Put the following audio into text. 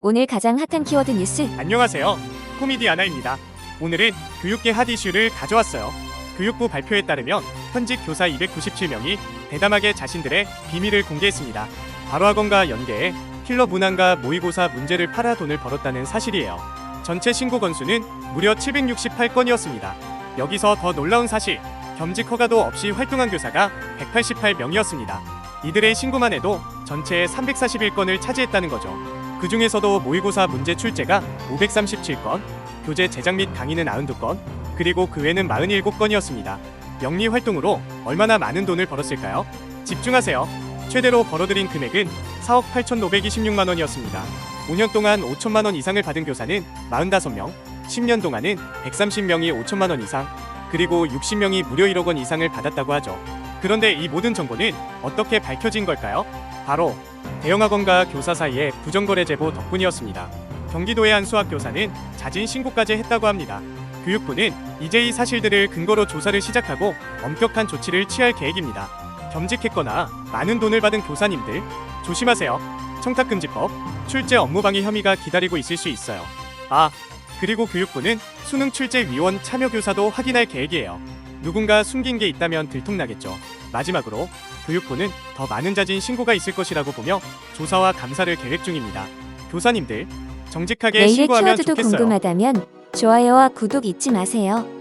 오늘 가장 핫한 키워드 뉴스 안녕하세요. 코미디 아나입니다. 오늘은 교육계 핫 이슈를 가져왔어요. 교육부 발표에 따르면 현직 교사 297명이 대담하게 자신들의 비밀을 공개했습니다. 바로학원과 연계해 킬러 문항과 모의고사 문제를 팔아 돈을 벌었다는 사실이에요. 전체 신고 건수는 무려 768건이었습니다. 여기서 더 놀라운 사실, 겸직 허가도 없이 활동한 교사가 188명이었습니다. 이들의 신고만 해도 전체의 341건을 차지했다는 거죠. 그 중에서도 모의고사 문제 출제가 537건, 교재 제작 및 강의는 92건, 그리고 그 외는 47건이었습니다. 영리 활동으로 얼마나 많은 돈을 벌었을까요? 집중하세요. 최대로 벌어들인 금액은 4억 8,526만 원이었습니다. 5년 동안 5천만 원 이상을 받은 교사는 45명, 10년 동안은 130명이 5천만 원 이상, 그리고 60명이 무려 1억 원 이상을 받았다고 하죠. 그런데 이 모든 정보는 어떻게 밝혀진 걸까요? 바로 대형학원과 교사 사이의 부정거래 제보 덕분이었습니다. 경기도의 한 수학교사는 자진 신고까지 했다고 합니다. 교육부는 이제 이 사실들을 근거로 조사를 시작하고 엄격한 조치를 취할 계획입니다. 겸직했거나 많은 돈을 받은 교사님들 조심하세요. 청탁금지법, 출제 업무방해 혐의가 기다리고 있을 수 있어요. 아, 그리고 교육부는 수능 출제 위원 참여 교사도 확인할 계획이에요. 누군가 숨긴 게 있다면 들통나겠죠. 마지막으로 교육부는 더 많은 자진 신고가 있을 것이라고 보며 조사와 감사를 계획 중입니다. 교사님들 정직하게 내일의 신고하면 키워드도 좋겠어요. 궁금하다면 좋아요와 구독 잊지 마세요.